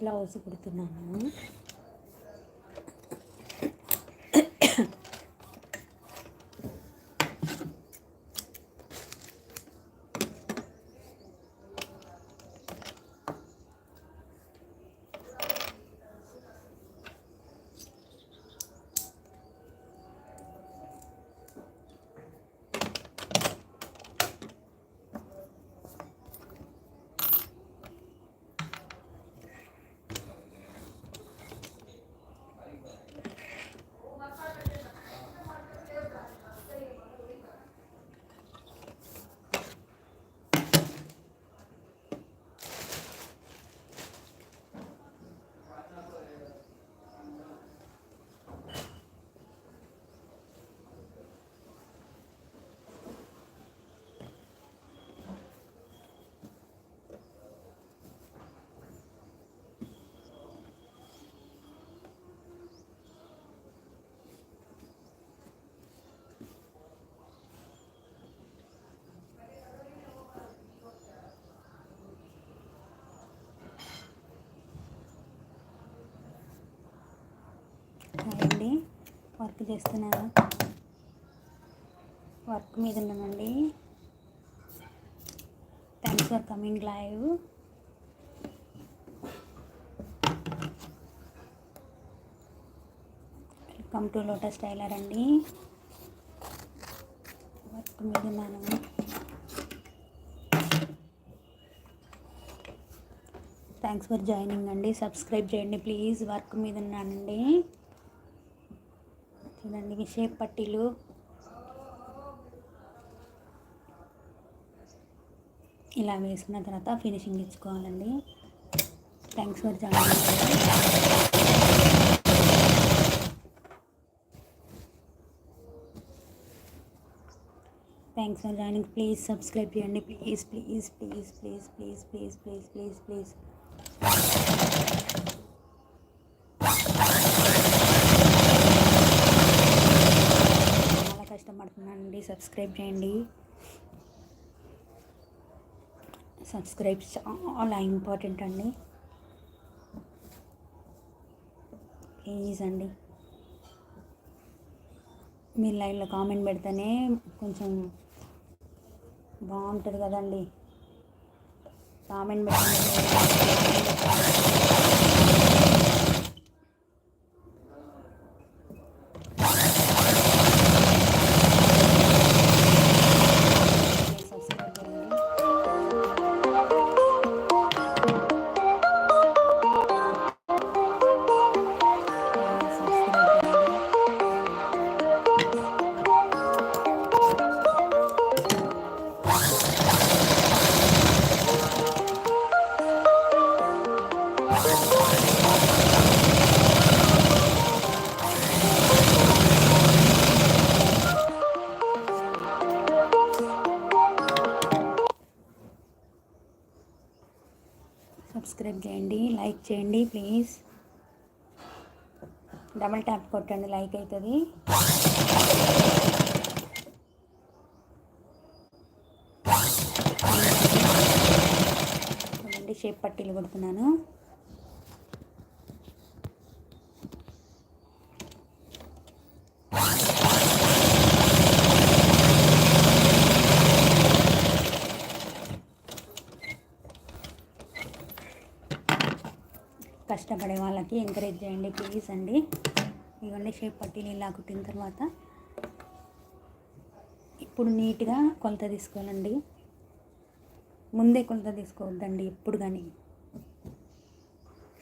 Blouse కుడుతున్నాను hi అండి work చేస్తున్నాను. వర్క్ మీద ఉన్నామండి thanks for coming live. Welcome to Lotus Tailor అండి. వర్క్ మీద ఉన్నాను. థ్యాంక్స్ ఫర్ జాయినింగ్ అండి. సబ్స్క్రైబ్ చేయండి ప్లీజ్. వర్క్ మీద ఉన్నానండి. చూడండి షేప్ పట్టీలు ఇలా వేసుకున్న తర్వాత finishing ఇచ్చుకోవాలండి. Thanks for join thanks for joining. Please subscribe చేయండి. Please please please please please please please please please చాలా కష్టపడుతున్నానండి సబ్స్క్రైబ్ చేయండి. సబ్స్క్రైబ్ చాలా ఇంపార్టెంట్ అండి. ప్లీజ్ అండి. మీరు లైన్లో కామెంట్ పెడితేనే కొంచెం బాగుంటుంది కదండి. కామెంట్ పెట్టండి సబ్స్క్రైబ్ చేయండి లైక్ చేయండి ప్లీజ్. డబల్ ట్యాప్ కొట్టండి లైక్ అవుతుంది షేప్ పట్టీలు కొడుతున్నాను. కష్టపడే వాళ్ళకి ఎంకరేజ్ చేయండి ప్లీజ్ అండి. ఇవన్నీ షేప్ పట్టి ఇలా కుట్టిన తర్వాత ఇప్పుడు నీట్గా కొలత తీసుకోవాలండి. ముందే కొలత తీసుకోవద్దండి ఎప్పుడు కానీ.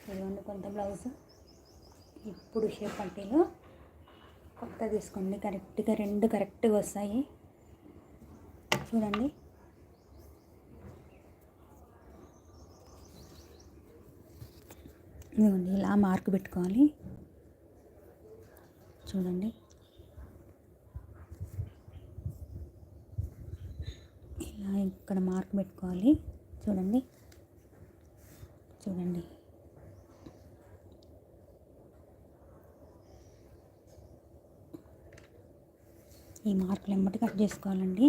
ఇదిగోండి కొంత బ్లౌజ్ ఇప్పుడు షేప్ పట్టీలు కొలత తీసుకోండి. కరెక్ట్గా రెండు కరెక్ట్గా వస్తాయి. చూడండి. ఇదిగోండి ఇలా మార్క్ పెట్టుకోవాలి. చూడండి. ఇలా ఇక్కడ మార్క్ పెట్టుకోవాలి. చూడండి. చూడండి. ఈ మార్కులు ఎమ్మటి కట్ చేసుకోవాలండి.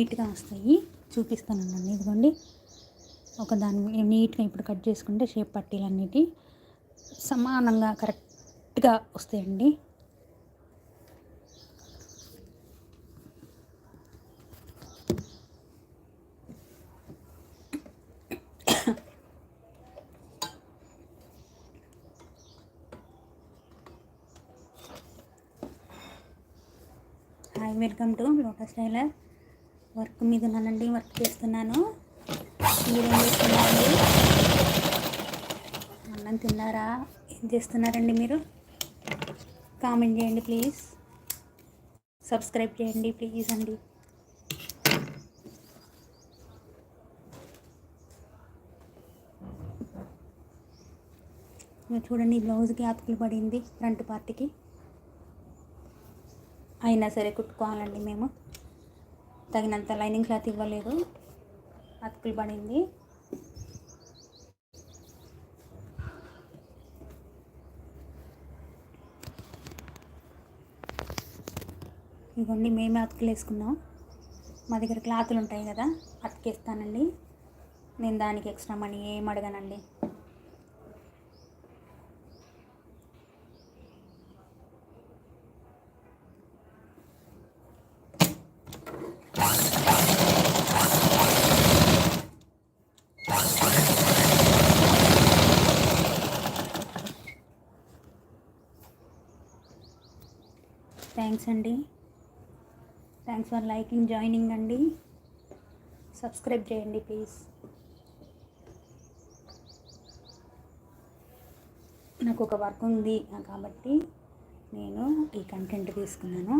నీట్గా వస్తాయి. చూపిస్తానండి ఇదిగోండి. ఒక దాని నీట్గా ఇప్పుడు కట్ చేసుకుంటే షేప్ పట్టీలు అన్నిటి సమానంగా కరెక్ట్గా వస్తాయండి. Hi welcome to Lotus Tailor work మీద ఉన్నానండి వర్క్ చేస్తున్నాను. మీరేం చేస్తున్నారండి అన్నం తిన్నారా? ఏం చేస్తున్నారండి మీరు? కామెంట్ చేయండి ప్లీజ్. సబ్స్క్రైబ్ చేయండి ప్లీజ్ అండి. చూడండి బ్లౌజ్కి అతుకులు పడింది ఫ్రంట్ పార్ట్కి అయినా సరే కుట్టుకోవాలండి మేము. తగినంత లైనింగ్ క్లాత్ ఇవ్వలేదు. అతుకులు పడింది. ఇవ్వండి మేమే అతుకులు వేసుకున్నాం. మా దగ్గర క్లాతులు ఉంటాయి కదా అతికేస్తానండి. నేను దానికి ఎక్స్ట్రా మనీ ఏం అడగనండి. థ్యాంక్స్ అండి. థ్యాంక్స్ ఫర్ లైకింగ్ జాయినింగ్ అండి. సబ్స్క్రైబ్ చేయండి ప్లీజ్. నాకు ఒక వర్క్ ఉంది కాబట్టి నేను ఈ కంటెంట్ తీసుకున్నాను.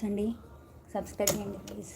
థ్యాంక్స్ అండి. సబ్స్క్రైబ్ చేయండి ప్లీజ్.